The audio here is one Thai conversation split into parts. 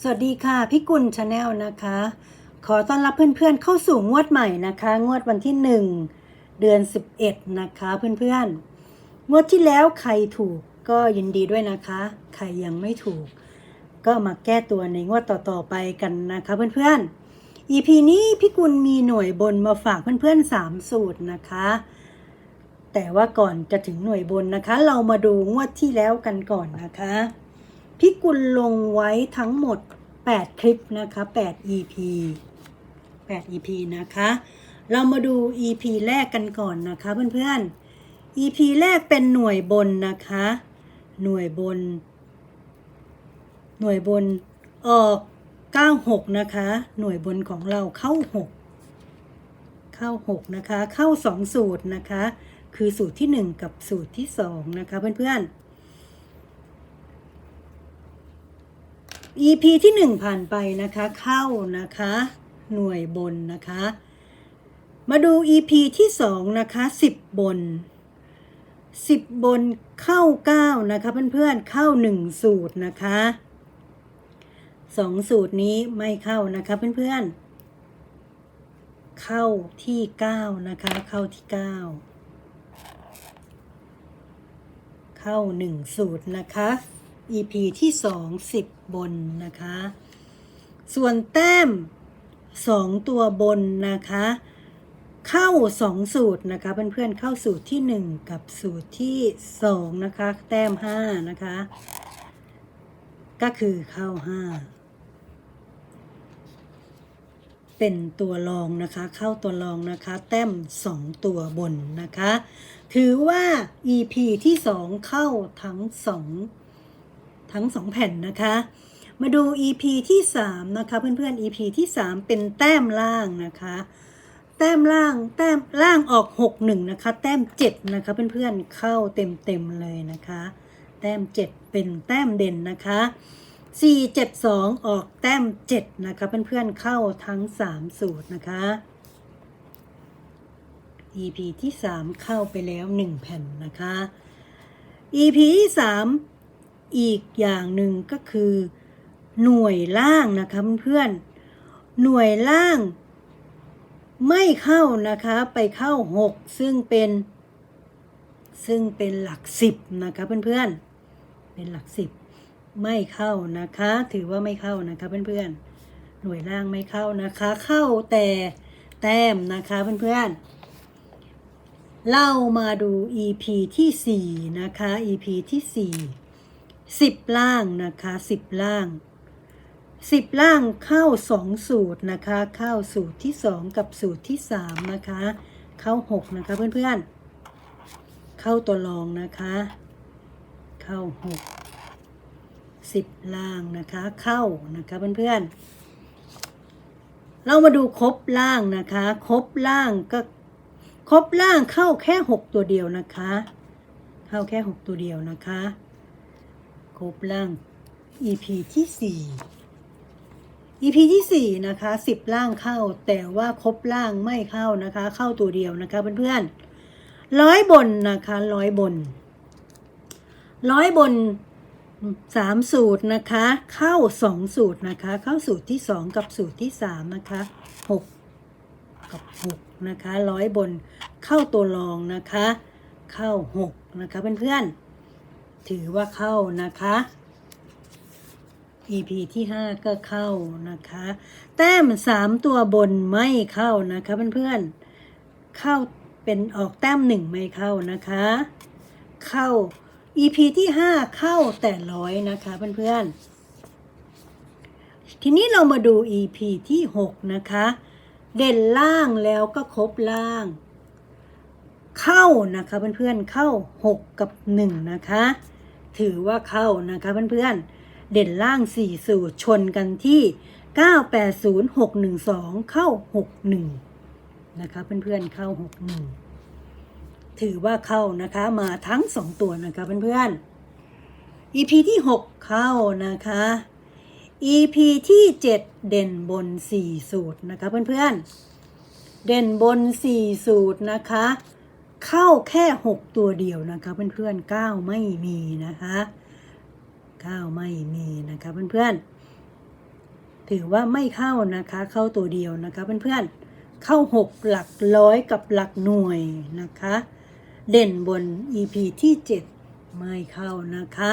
สวัสดีค่ะพี่กุลชาแนลนะคะ ขอต้อนรับเพื่อนๆเข้าสู่งวดใหม่นะคะ งวดวันที่1เดือน11นะคะเพื่อนๆ งวดที่แล้วใครถูกก็ยินดีด้วยนะคะ ใครยังไม่ถูก ก็มาแก้ตัวในงวดต่อๆไปกันนะคะเพื่อนๆ EP นี้พี่กุลมีหน่วยบนมาฝากเพื่อนๆ3สูตรนะคะ แต่ว่าก่อนจะถึงหน่วยบนนะคะ เรามาดูงวดที่แล้วกันก่อนนะคะ พี่กุลลงไว้ทั้งหมด 8 คลิปนะคะ8 EP 8 EP นะคะ เรามาดู EP แรกกันก่อนนะคะเพื่อนๆ EP แรกเป็นหน่วยบนนะคะ หน่วยบน หน่วยบนออก96 นะคะ หน่วยบนของเราเข้า 6 เข้า 6 นะคะ เข้า 2 สูตรนะคะ คือสูตรที่ 1 กับสูตรที่ 2 นะคะเพื่อนๆ EP ที่ 1 ผ่านไปนะคะ เข้านะคะ หน่วยบนนะคะ มาดู EP ที่ 2 นะคะ 10 บน 10 บนเข้า 9 นะคะ เพื่อนๆเข้า 1 สูตรนะคะ 2 สูตรนี้ไม่เข้านะคะเพื่อนๆ เข้าที่ 9 นะคะ เข้าที่ 9 เข้า 1 สูตรนะคะ EP ที่ 2 10 บนนะคะ ส่วนแต้ม 2 ตัวบนนะคะ เข้า 2 สูตรนะคะเพื่อนๆเข้าสูตรที่ 1 กับสูตรที่ 2 นะคะ แต้ม 5 นะคะ ก็คือเข้า 5เป็นตัวรองนะคะเข้าตัวรองนะคะ แต้ม 2 ตัวบนนะคะ ถือว่า EP ที่ 2 เข้าทั้ง 2 ทั้ง 2 แผ่นนะคะ มาดู EP ที่ 3 นะคะ เพื่อนๆ EP ที่ 3 เป็นแต้มล่างนะคะ แต้มล่างแต้มล่างออก 6 1 นะคะ แต้ม 7 นะคะ เพื่อนๆเข้าเต็มๆเลยนะคะ แต้ม 7 เป็นแต้มเด่นนะคะ4 7 2ออกแต้ม7นะคะเพื่อนๆเข้าทั้ง3สูตรนะคะ EP ที่3เข้าไปแล้ว1แผ่นนะคะ EP ที่3 อีกอย่างหนึ่งก็คือ หน่วยล่างนะคะเพื่อนๆหน่วยล่าง ไม่เข้านะคะไปเข้า 6 ซึ่งเป็น ซึ่งเป็นหลัก10นะคะเพื่อนๆเป็นหลัก10ไม่เข้านะคะ ถือว่าไม่เข้านะคะเพื่อนๆหน่วยล่างไม่เข้านะคะ เข้าแต่แต้มนะคะเพื่อนๆเรามาดู EP ที่ 4 นะคะ EP ที่ 4 10ล่างนะคะ10ล่าง10ล่างเข้า2สูตรนะคะ เข้าสูตรที่2กับสูตรที่3นะคะ เข้า6นะคะเพื่อนๆ เข้าตัวรองนะคะ เข้า6 10ล่างนะคะ เข้านะคะเพื่อนๆ เรามาดูครบล่างนะคะ ครบล่างก็ครบล่างเข้าแค่6ตัวเดียวนะคะ เข้าแค่6ตัวเดียวนะคะ ครบล่าง EP ที่ 4 EP ที่ 4 นะคะ 10 ล่างเข้า แต่ว่าครบล่างไม่เข้านะคะ เข้าตัวเดียวนะคะเพื่อนๆร้อยบนนะคะร้อยบน ร้อยบน 3 สูตรนะคะ เข้า 2 สูตรนะคะ เข้าสูตรที่ 2 กับสูตรที่ 3 นะคะ 6 กับ 6 นะคะร้อยบนเข้าตัวรองนะคะ เข้า 6 นะคะเพื่อนๆ ถือว่าเข้านะคะ EP ที่ 5 ก็เข้านะคะ แต้ม 3 ตัวบนไม่เข้านะคะเพื่อนๆเข้าเป็นออกแต้ม1ไม่เข้านะคะ เข้า EP ที่ 5 เข้าแต่ร้อยนะคะเพื่อนๆ ทีนี้เรามาดู EP ที่ 6 นะคะ เด่นล่างแล้วก็ครบล่าง เข้านะคะเพื่อนๆเข้า 6 กับ 1 นะคะ ถือว่าเข้านะคะเพื่อนๆ เด่นล่าง 4 สูตรชนกันที่ 980612 เข้า 61 นะคะเพื่อนๆ เข้า 61 ถือว่าเข้านะคะมาทั้ง 2 ตัวนะคะเพื่อนๆ EP ที่ 6 เข้านะคะ EP ที่ 7 เด่นบน 4 สูตรนะคะเพื่อนๆ เด่นบน 4 สูตรนะคะ เข้าแค่ 6 ตัวเดียวนะคะเพื่อนๆ9ไม่มีนะคะ9ไม่มีนะคะเพื่อนๆถือว่าไม่เข้านะคะ เข้าตัวเดียวนะคะเพื่อนๆเข้า 6 หลักร้อยกับหลักหน่วยนะคะ เด่นบน EP ที่ 7 ไม่เข้านะคะ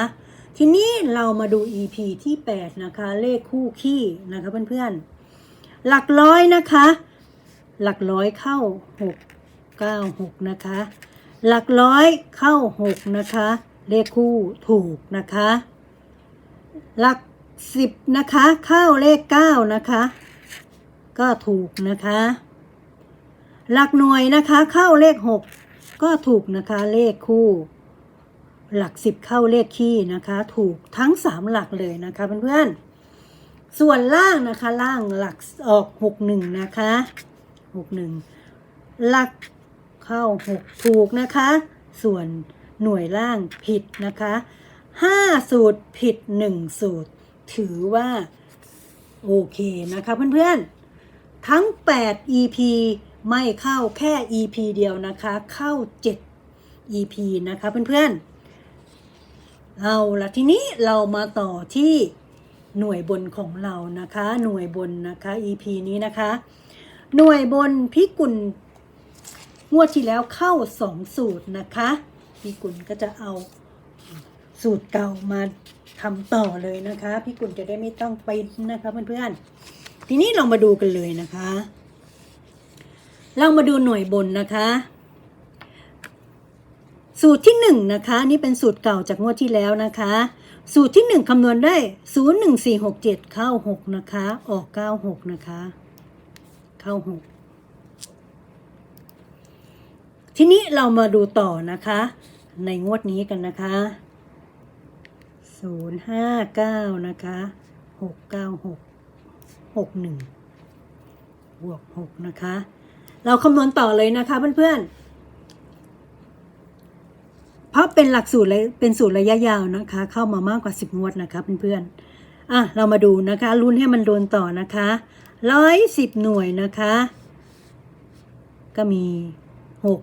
ทีนี้เรามาดู EP ที่ 8 นะคะ เลขคู่ขี้นะคะเพื่อนๆหลักร้อยนะคะ หลักร้อยเข้า 6 9 6นะคะ หลักร้อยเข้า6นะคะ เลขคู่ถูกนะคะ หลัก10นะคะ เข้าเลข9นะคะ ก็ถูกนะคะ หลักหน่วยนะคะ เข้าเลข6ก็ถูกนะคะเลขคู่ หลัก10เข้าเลขขี้นะคะ ถูกทั้ง3หลักเลยนะคะเพื่อนๆส่วนล่างนะคะ ล่างหลักออก61นะคะ61หลัก เข้า6ถูกนะคะ ส่วนหน่วยล่างผิดนะคะ5สูตรผิด1สูตร ถือว่า โอเคนะคะเพื่อนๆ ทั้ง 8 EP ไม่เข้าแค่ EP เดียวนะคะ เข้า 7 EP นะคะเพื่อนๆ เอาละทีนี้เรามาต่อที่หน่วยบนของเรานะคะ หน่วยบนนะคะ EP นี้นะคะ หน่วยบนพิกุล งวดที่แล้วเข้า2สูตรนะคะพิกุลก็จะเอาสูตรเก่ามาทำต่อเลยนะคะ พี่กุลจะได้ไม่ต้องไปนะคะเพื่อนๆทีนี้เรามาดูกันเลยนะคะ เรามาดูหน่วยบนนะคะ สูตรที่หนึ่งนะคะ นี่เป็นสูตรเก่าจากงวดที่แล้วนะคะ สูตรที่หนึ่งคำนวณได้ศูนย์หนึ่งสี่หกเจ็ดเข้าหกนะคะ ออกเก้าหกนะคะ เข้าหก ทีนี้เรามาดูต่อนะคะ ในงวดนี้กันนะคะศูนย์ห้าเก้านะคะหกเก้าหกหกหนึ่งบวกหกนะคะ เราคำนวณต่อเลยนะคะเพื่อนๆเพราะเป็นหลักสูตรเลยเป็นสูตรระยะยาวนะคะ เข้ามามากกว่าสิบงวดนะคะเพื่อนๆอะเรามาดูนะคะลุ้นให้มันโดนต่อนะคะร้อยสิบหน่วยนะคะ ก็มีหก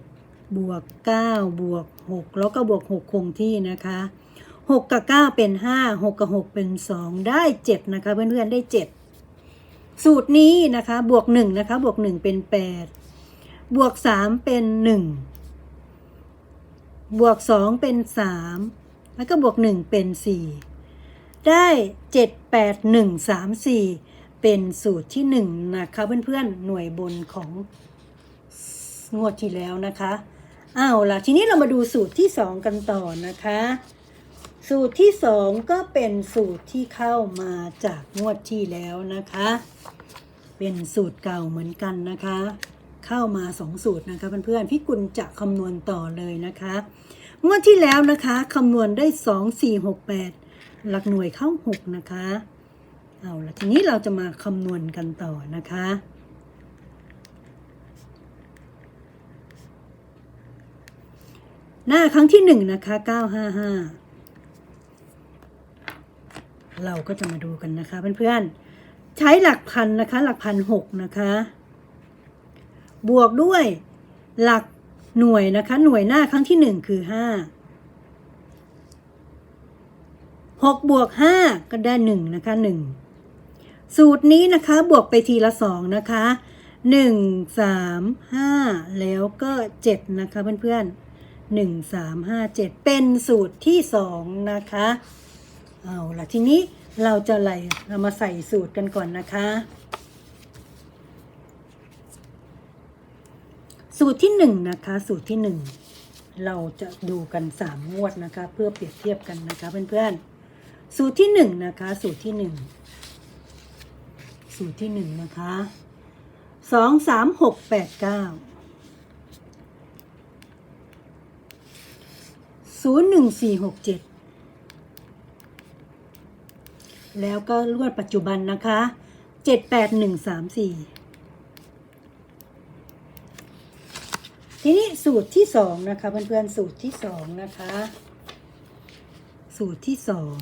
บวกเก้าบวกหกแล้วก็บวกหกคงที่นะคะหกกับเก้าเป็นห้าหกกับหกเป็นสองได้เจ็ดนะคะ เพื่อนๆ ได้เจ็ดสูตรนี้นะคะ บวกหนึ่งนะคะ บวกหนึ่งเป็นแปดบวกสามเป็นหนึ่งบวกสองเป็นสามแล้วก็บวกหนึ่งเป็นสี่ได้เจ็ดแปดหนึ่งสามสี่เป็นสูตรที่หนึ่งนะคะ เพื่อนๆ หน่วยบนของงวดที่แล้วนะคะ เอาล่ะ ทีนี้เรามาดูสูตรที่สองกันต่อนะคะ สูตรที่สองก็เป็นสูตรที่เข้ามาจากงวดที่แล้วนะคะ เป็นสูตรเก่าเหมือนกันนะคะ เข้ามาสองสูตรนะคะเพื่อนๆพี่กุลจะคำนวณต่อเลยนะคะ งวดที่แล้วนะคะคำนวณได้สองสี่หกแปดหลักหน่วยเข้าหกนะคะ เอาละทีนี้เราจะมาคำนวณกันต่อนะคะ หน้าครั้งที่หนึ่งนะคะเก้าห้าห้าเราก็จะมาดูกันนะคะเพื่อนๆ ใช้หลักพันนะคะ หลักพันหกนะคะ บวกด้วยหลักหน่วยนะคะ หน่วยหน้าครั้งที่หนึ่งคือห้าหกบวกห้าก็ได้หนึ่งนะคะหนึ่งสูตรนี้นะคะบวกไปทีละสองนะคะหนึ่งสามห้าแล้วก็เจ็ดนะคะเพื่อนๆ 1357 เป็นสูตรที่ 2 นะคะ เอาละทีนี้เราจะไหลเรามาใส่สูตรกันก่อนนะคะ สูตรที่ 1 นะคะ สูตรที่ 1 เราจะดูกัน 3 งวดนะคะ เพื่อเปรียบเทียบกันนะคะเพื่อนๆ สูตรที่ 1 นะคะ สูตรที่ 1 สูตรที่ 1 นะคะ 2 3 6 8 9 ศูนย์หนึ่งสี่หกเจ็ดแล้วก็ลวดปัจจุบันนะคะเจ็ดแปดหนึ่งสามสี่ทีนี้สูตรที่สองนะคะเพื่อนๆสูตรที่สองนะคะ สูตรที่สอง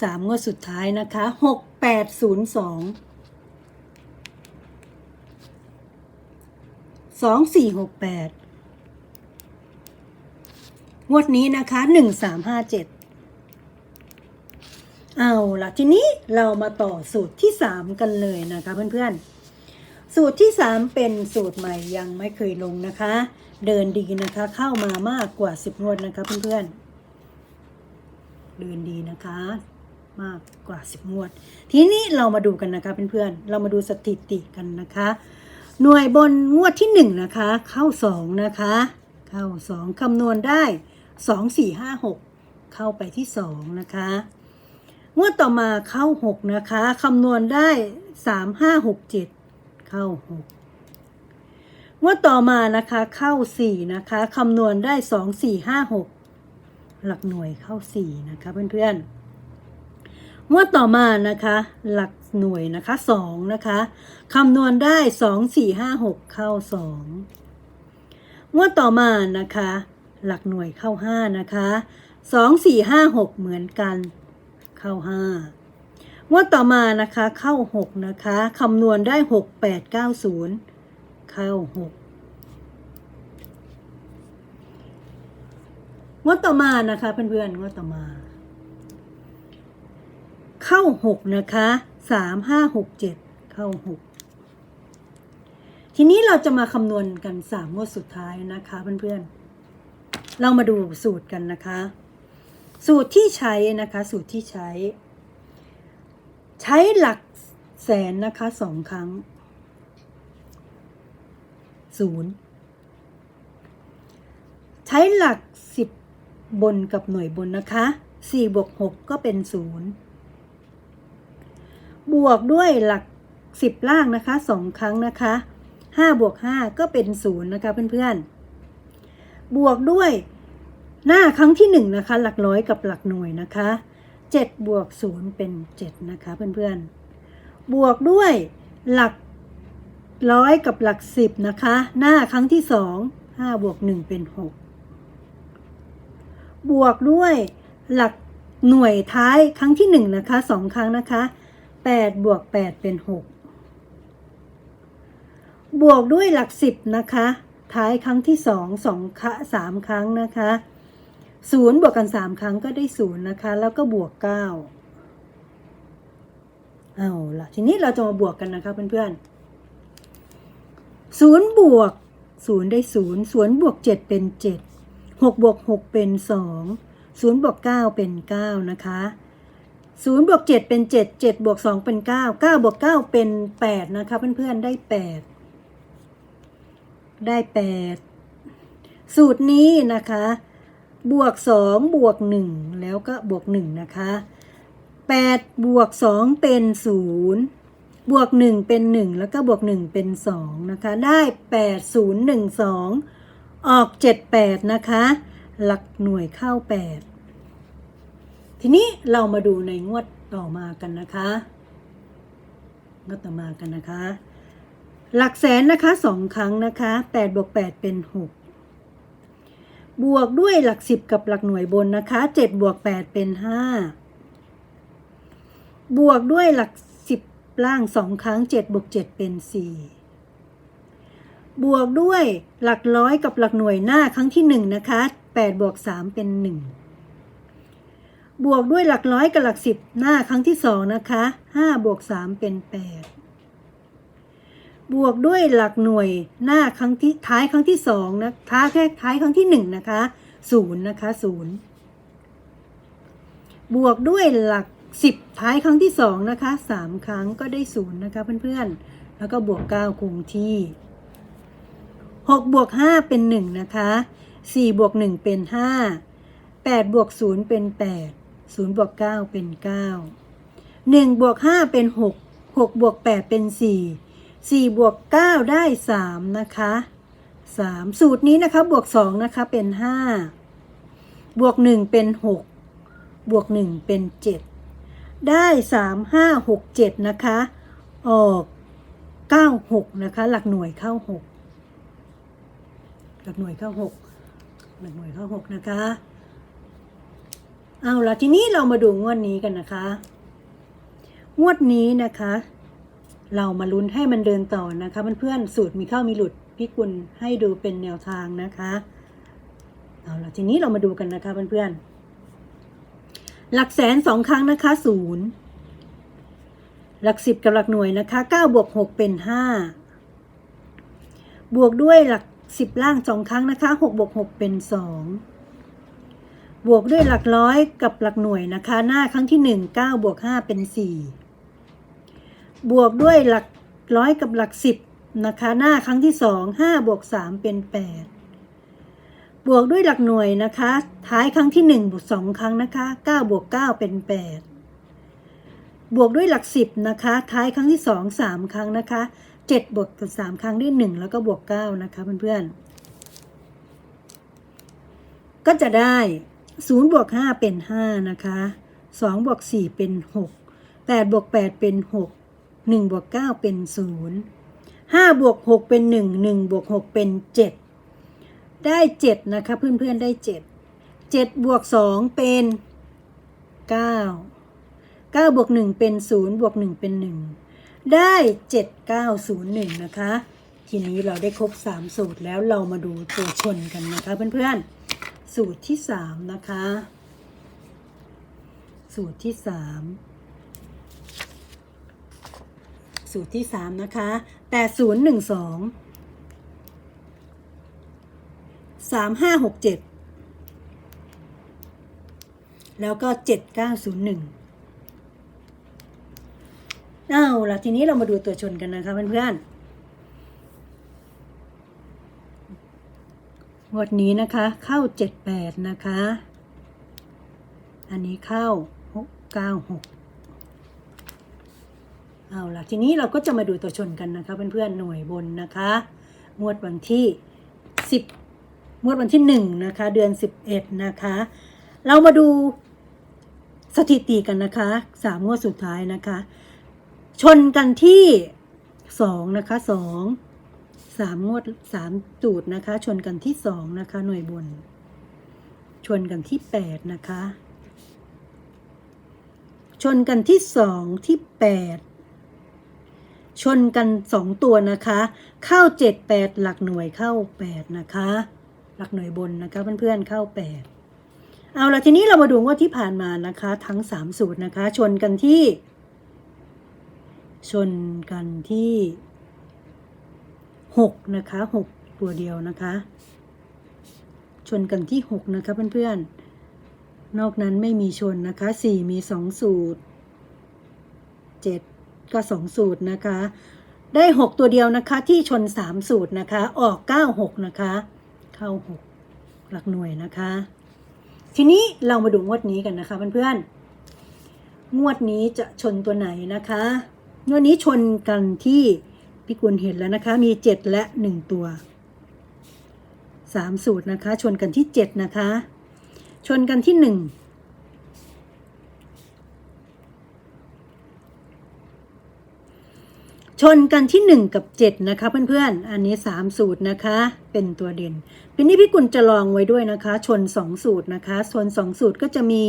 สามงวดสุดท้ายนะคะหกแปดศูนย์สองสองสี่หกแปด งวดนี้นะคะหนึ่งสามห้าเจ็ดเอาละทีนี้เรามาต่อสูตรที่3กันเลยนะคะเพื่อนๆ สูตรที่3เป็นสูตรใหม่ยังไม่เคยลงนะคะ เดินดีนะคะเข้ามามากกว่า10งวดนะคะเพื่อนๆ เดินดีนะคะมากกว่า10งวด ทีนี้เรามาดูกันนะคะเพื่อนๆ เรามาดูสถิติกันนะคะ หน่วยบนงวดที่1นะคะ เข้า2นะคะ เข้า2คำนวณได้ 2 4 5 6 เข้าไปที่ 2 นะคะ งวดต่อมาเข้า 6 นะคะคำนวณได้ 3 5 6 7 เข้า 6 งวดต่อมานะคะเข้า 4 นะคะคำนวณได้ 2 4 5 6 หลักหน่วยเข้า 4 นะคะเพื่อนๆงวดต่อมานะคะ หลักหน่วยนะคะ2นะคะคำนวณได้2 4 5 6เข้า2งวดต่อมานะคะ หลักหน่วยเข้า 5 นะคะ2 4 5 6เหมือนกัน เข้าห้างวดต่อมานะคะเข้าหกนะคะคำนวณได้หกแปดเก้าศูนย์เข้าหกงวดต่อมานะคะเพื่อนๆงวดต่อมา เข้าหกนะคะสามห้าหกเจ็ดเข้าหกทีนี้เราจะมาคำนวณกันสามงวดสุดท้ายนะคะเพื่อนๆ เรามาดูสูตรกันนะคะ สูตรที่ใช้นะคะ สูตรที่ใช้ ใช้หลักแสนนะคะสองครั้งศูนย์ใช้หลักสิบบนกับหน่วยบนนะคะสี่บวกหกก็เป็นศูนย์บวกด้วยหลักสิบล่างนะคะสองครั้งนะคะห้าบวกห้าก็เป็นศูนย์นะคะเพื่อนๆ บวกด้วย หน้าครั้งที่หนึ่งนะคะ หลักร้อยกับหลักหน่วยนะคะเจ็ดบวกศูนย์เป็นเจ็ดนะคะเพื่อนๆ บวกด้วยหลักร้อยกับหลักสิบนะคะ หน้าครั้งที่สองห้าบวกหนึ่งเป็นหกบวกด้วยหลักหน่วยท้ายครั้งที่หนึ่งนะคะสองครั้งนะคะแปดบวกแปดเป็นหกบวกด้วยหลักสิบนะคะ ท้ายครั้งที่สองสองคะสามครั้งนะคะศูนย์บวกกันสามครั้งก็ได้ศูนย์นะคะ แล้วก็บวกเก้าเอาล่ะทีนี้เราจะมาบวกกันนะคะเพื่อนๆศูนย์บวกศูนย์ได้ศูนย์ศูนย์บวกเจ็ดเป็นเจ็ดหกบวกหกเป็นสองศูนย์บวกเก้าเป็นเก้านะคะศูนย์บวกเจ็ดเป็นเจ็ดเจ็ดบวกสองเป็นเก้าเก้าบวกเก้าเป็นแปดนะคะเพื่อนๆได้แปด ได้แปดสูตรนี้นะคะ บวกสองบวกหนึ่งแล้วก็บวกหนึ่งนะคะแปดบวกสองเป็นศูนย์บวกหนึ่งเป็นหนึ่งแล้วก็บวกหนึ่งเป็นสองนะคะ ได้แปดศูนย์หนึ่งสองออกเจ็ดแปดนะคะ หลักหน่วยเข้าแปดทีนี้เรามาดูในงวดต่อมากันนะคะงวดต่อมากันนะคะ หลักแสนนะคะสองครั้งนะคะแปดบวกแปดเป็นหกบวกด้วยหลักสิบกับหลักหน่วยบนนะคะเจ็ดบวกแปดเป็นห้าบวกด้วยหลักสิบล่างสองครั้งเจ็ดบวกเจ็ดเป็นสี่บวกด้วยหลักร้อยกับหลักหน่วยหน้าครั้งที่หนึ่งนะคะแปดบวกสามเป็นหนึ่งบวกด้วยหลักร้อยกับหลักสิบหน้าครั้งที่สองนะคะห้าบวกสามเป็นแปด บวกด้วยหลักหน่วยหน้าครั้งที่ท้ายครั้งที่สองนะท้ายแค่ท้ายครั้งที่หนึ่งนะคะศูนย์นะคะศูนย์บวกด้วยหลักสิบท้ายครั้งที่สองนะคะสามครั้งก็ได้ศูนย์นะคะเพื่อนๆ แล้วก็บวกเก้าคงที่หกบวกห้าเป็นหนึ่งนะคะสี่บวกหนึ่งเป็นห้าแปดบวกศูนย์เป็นแปดศูนย์บวกเก้าเป็นเก้าหนึ่งบวกห้าเป็นหกหกบวกแปดเป็นสี่ สี่บวกเก้าได้สามนะคะสามสูตรนี้นะคะ บวกสองนะคะ เป็นห้าบวกหนึ่งเป็นหกบวกหนึ่งเป็นเจ็ดได้สามห้าหกเจ็ดนะคะ ออกเก้าหกนะคะ หลักหน่วยเข้าหกหลักหน่วยเข้าหกหลักหน่วยเข้าหกนะคะ เอาละทีนี้เรามาดูงวดนี้กันนะคะ งวดนี้นะคะ เรามาลุ้นให้มันเดินต่อนะคะเพื่อนๆสูตรมีเข้ามีหลุดพี่กุลให้ดูเป็นแนวทางนะคะเอาละทีนี้เรามาดูกันนะคะเพื่อนๆหลักแสนสองครั้งนะคะศูนย์หลักสิบกับหลักหน่วยนะคะเก้าบวกหกเป็นห้าบวกด้วยหลักสิบล่างสองครั้งนะคะหกบวกหกเป็นสองบวกด้วยหลักร้อยกับหลักหน่วยนะคะ หน้าครั้งที่หนึ่งเก้าบวกห้าเป็นสี่ บวกด้วยหลักร้อยกับหลักสิบนะคะ หน้าครั้งที่สองห้าบวกสามเป็นแปดบวกด้วยหลักหน่วยนะคะ ท้ายครั้งที่หนึ่งบวกสองครั้งนะคะเก้าบวกเก้าเป็นแปดบวกด้วยหลักสิบนะคะ ท้ายครั้งที่สองสามครั้งนะคะเจ็ดบวกกับสามครั้งได้หนึ่งแล้วก็บวกเก้านะคะเพื่อนๆก็จะได้ศูนย์บวกห้าเป็นห้านะคะสองบวกสี่เป็นหกแปดบวกแปดเป็นหก 1บวก9เป็น 0 5บวก6เป็น 1 1บวก6เป็น 7 ได้ 7 นะคะ เพื่อนๆได้ 7 7บวก2เป็น 9 9บวก1เป็น 0 บวก 1 เป็น 1 ได้ 7901 นะคะ ทีนี้เราได้ครบ 3 สูตรแล้วเรามาดูตัวชนกันนะคะ เพื่อนๆ สูตรที่ 3 นะคะ สูตรที่ 3 สูตรที่สามนะคะแปดศูนย์หนึ่งสองสามห้าหกเจ็ดแล้วก็เจ็ดเก้าศูนย์หนึ่งเอาล่ะ ทีนี้เรามาดูตัวชนกันนะคะเพื่อนๆงวดนี้นะคะเข้าเจ็ดแปดนะคะ อันนี้เข้าหก เอาล่ะทีนี้เราก็จะมาดูตัวชนกันนะคะเพื่อนๆหน่วยบนนะคะ งวดวันที่สิบงวดวันที่หนึ่งนะคะเดือนสิบเอ็ดนะคะ เรามาดูสถิติกันนะคะสามงวดสุดท้ายนะคะ ชนกันที่สองนะคะสองสามงวดสามตูดนะคะ ชนกันที่สองนะคะ หน่วยบน ชนกันที่แปดนะคะ ชนกันที่สองที่แปด ชนกันสองตัวนะคะ เข้าเจ็ดแปดหลักหน่วยเข้าแปดนะคะ หลักหน่วยบนนะคะเพื่อนๆเข้าแปดเอาละทีนี้เรามาดูว่าที่ผ่านมานะคะ ทั้งสามสูตรนะคะ ชนกันที่ ชนกันที่หกนะคะหกตัวเดียวนะคะ ชนกันที่หกนะคะเพื่อนๆนอกนั้นไม่มีชนนะคะสี่มีสองสูตรเจ็ด ก็ 2 สูตรนะคะ ได้ 6 ตัวเดียวนะคะที่ชน 3 สูตรนะคะ ออก 96 นะคะ เข้า 6 หลักหน่วยนะคะ ทีนี้เรามาดูงวดนี้กันนะคะเพื่อนๆงวดนี้จะชนตัวไหนนะคะงวดนี้ชนกันที่พี่กุลเห็นแล้วนะคะ มี 7 และ 1 ตัว 3 สูตรนะคะ ชนกันที่ 7 นะคะ ชนกันที่ 1 ชนกันที่หนึ่งกับเจ็ดนะคะเพื่อนๆ อันนี้สามสูตรนะคะ เป็นตัวเด่นปีนี้พี่กุลจะลองไว้ด้วยนะคะ ชนสองสูตรนะคะ ชนสองสูตรก็จะมี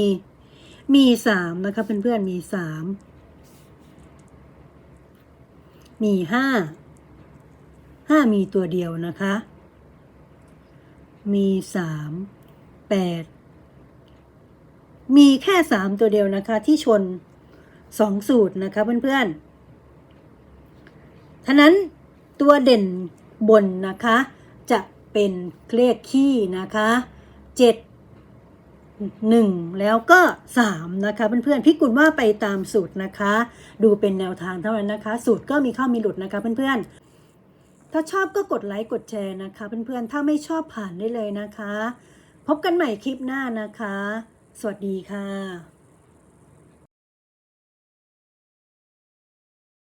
มีสามนะคะเพื่อนๆ มีสามมีห้าห้ามีตัวเดียวนะคะ มีสามแปดมีแค่สามตัวเดียวนะคะที่ชนสองสูตรนะคะเพื่อนๆ ท่านั้นตัวเด่นบนนะคะ จะเป็นเลขขี้นะคะเจ็ดหนึ่งแล้วก็สามนะคะเพื่อนๆพี่กุลว่าไปตามสูตรนะคะ ดูเป็นแนวทางเท่านั้นนะคะ สูตรก็มีเข้ามีหลุดนะคะเพื่อนๆ ถ้าชอบก็กดไลค์กดแชร์นะคะ เพื่อนๆ ถ้าไม่ชอบผ่านได้เลยนะคะ พบกันใหม่คลิปหน้านะคะ สวัสดีค่ะ